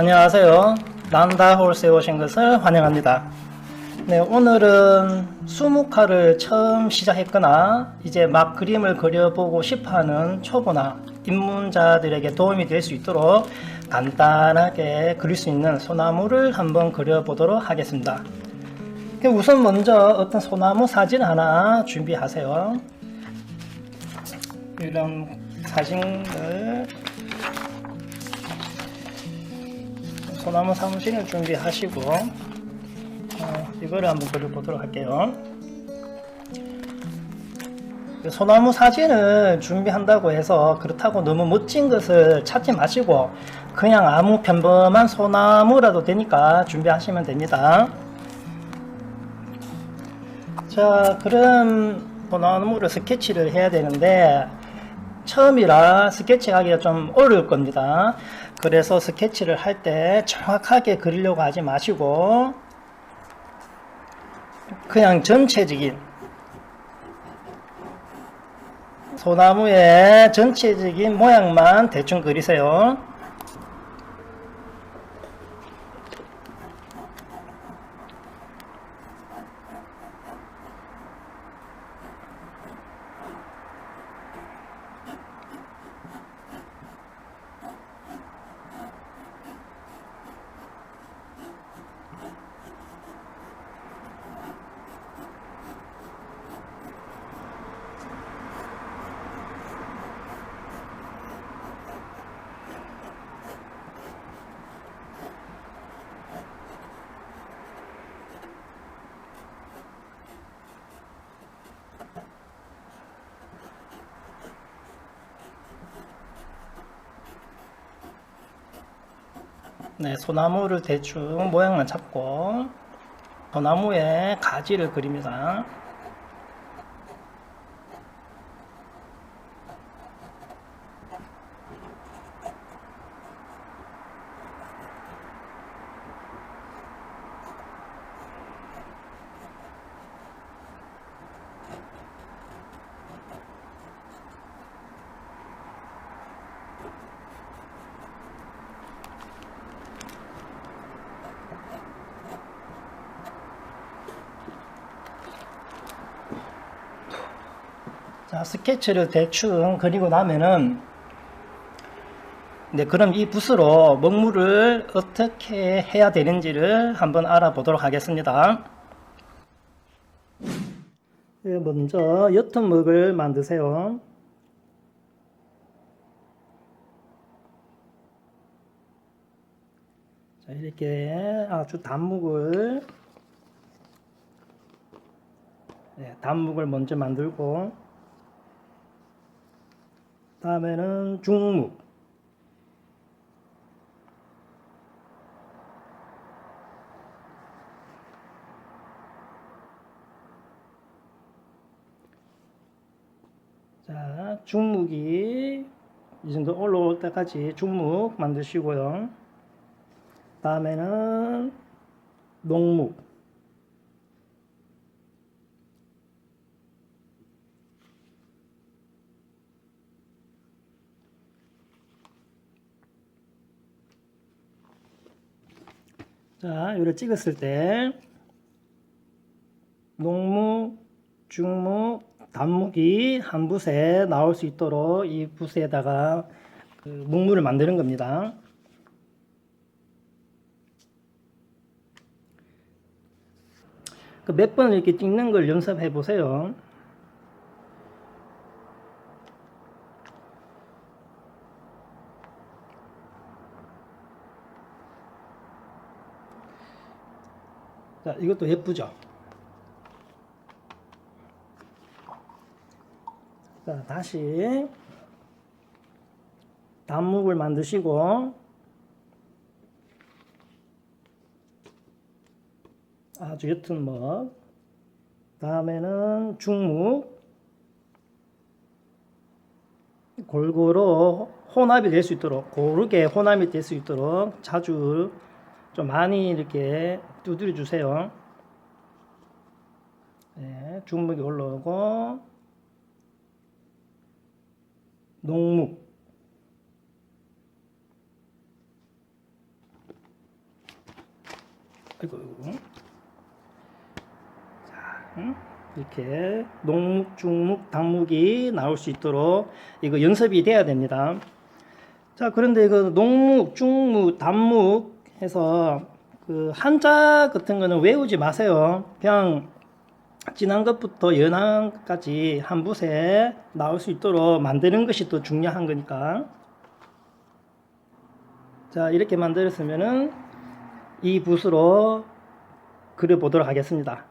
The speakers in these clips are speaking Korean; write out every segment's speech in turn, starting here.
안녕하세요. 난다홀스에 오신 것을 환영합니다. 네, 오늘은 수묵화를 처음 시작했거나 이제 막 그림을 그려보고 싶어하는 초보나 입문자들에게 도움이 될 수 있도록 간단하게 그릴 수 있는 소나무를 한번 그려보도록 하겠습니다. 우선 먼저 어떤 소나무 사진 하나 준비하세요. 이런 사진을 소나무 사무실을 준비하시고 어, 이거를 한번 그려보도록 할게요. 소나무 사진을 준비한다고 해서 그렇다고 너무 멋진 것을 찾지 마시고 그냥 아무 평범한 소나무라도 되니까 준비하시면 됩니다. 자, 그럼 소나무를 스케치를 해야 되는데 처음이라 스케치하기가 좀 어려울 겁니다. 그래서 스케치를 할 때 정확하게 그리려고 하지 마시고 그냥 전체적인 소나무의 전체적인 모양만 대충 그리세요. 네, 소나무를 대충 모양만 잡고 소나무의 가지를 그립니다. 스케치를 대충 그리고 나면은 네, 그럼 이 붓으로 먹물을 어떻게 해야 되는지를 한번 알아보도록 하겠습니다. 네, 먼저 옅은 먹을 만드세요. 자, 이렇게 아주 단묵을 네, 단묵을 먼저 만들고 다음에는 중묵. 자 중묵이 이 정도 올라올 때까지 중묵 만드시고요. 다음에는 농묵 자, 이를 찍었을 때 농무, 중무, 단묵이 한 붓에 나올 수 있도록 이 붓에다가 그 목물을 만드는 겁니다. 그 몇 번 이렇게 찍는 걸 연습해 보세요. 이것도 예쁘죠? 자, 다시 단묵을 만드시고 아주 옅은 먹 다음에는 중묵 골고루 혼합이 될 수 있도록 고르게 혼합이 될 수 있도록 자주 좀 많이 이렇게 두드려 주세요. 네, 중묵이 올라오고 농묵 아이고, 아이고. 자, 음, 이렇게 농묵, 중묵, 당묵이 나올 수 있도록 이거 연습이 돼야 됩니다. 자, 그런데 그 농묵, 중묵, 단묵 해서 그 한자 같은 거는 외우지 마세요. 그냥 진한 것부터 연한까지 한 붓에 나올 수 있도록 만드는 것이 또 중요한 거니까. 자, 이렇게 만들었으면은 이 붓으로 그려보도록 하겠습니다.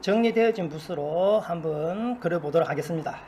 정리되어진 붓으로 한번 그려보도록 하겠습니다.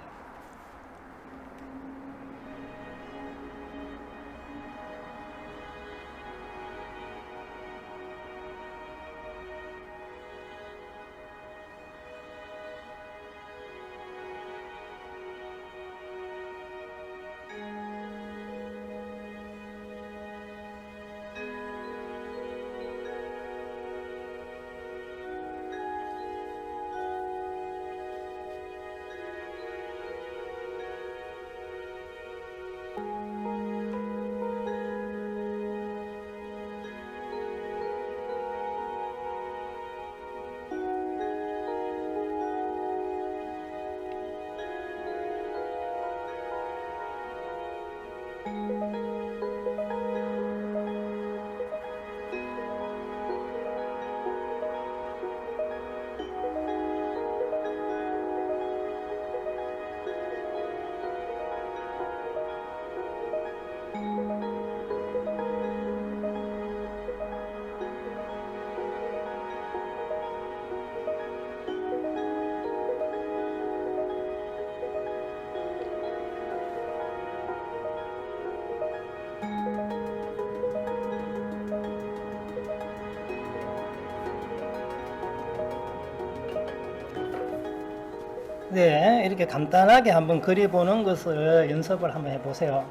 네, 이렇게 간단하게 한번 그려보는 것을 연습을 한번 해보세요.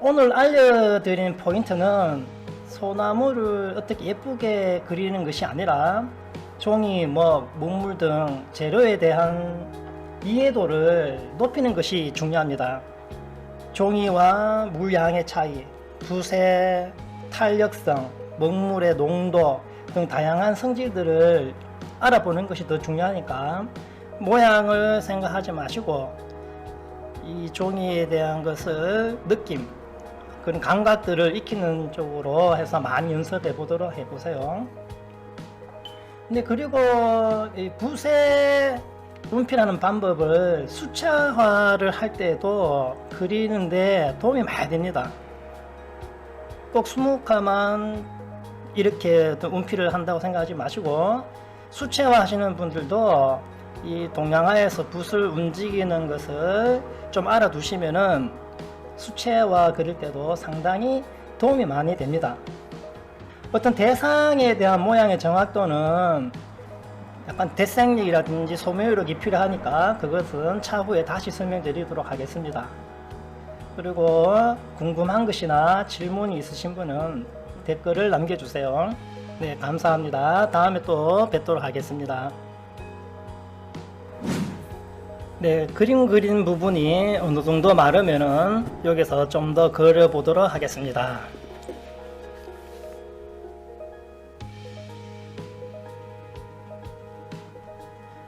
오늘 알려드린 포인트는 소나무를 어떻게 예쁘게 그리는 것이 아니라 종이, 뭐, 목물 등 재료에 대한 이해도를 높이는 것이 중요합니다. 종이와 물량의 차이, 붓의 탄력성, 먹물의 농도 등 다양한 성질들을 알아보는 것이 더 중요하니까 모양을 생각하지 마시고 이 종이에 대한 것을 느낌 그런 감각들을 익히는 쪽으로 해서 많이 연습해 보도록 해 보세요. 근데 그리고 이 붓의 분필하는 방법을 수채화를 할 때도 그리는데 도움이 많이 됩니다. 꼭 수묵화만 이렇게 운필을 한다고 생각하지 마시고 수채화 하시는 분들도 이 동양화에서 붓을 움직이는 것을 좀 알아두시면은 수채화 그릴 때도 상당히 도움이 많이 됩니다. 어떤 대상에 대한 모양의 정확도는 약간 대생력이라든지 소묘력이 필요하니까 그것은 차후에 다시 설명드리도록 하겠습니다. 그리고 궁금한 것이나 질문이 있으신 분은 댓글을 남겨주세요. 네, 감사합니다. 다음에 또 뵙도록 하겠습니다. 네, 그림 그린 부분이 어느 정도 마르면은 여기서 좀 더 그려 보도록 하겠습니다.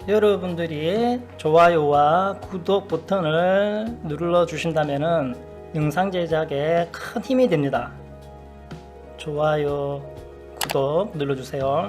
여러분들이 좋아요와 구독 버튼을 눌러 주신다면은 영상 제작에 큰 힘이 됩니다. 좋아요, 구독 눌러주세요.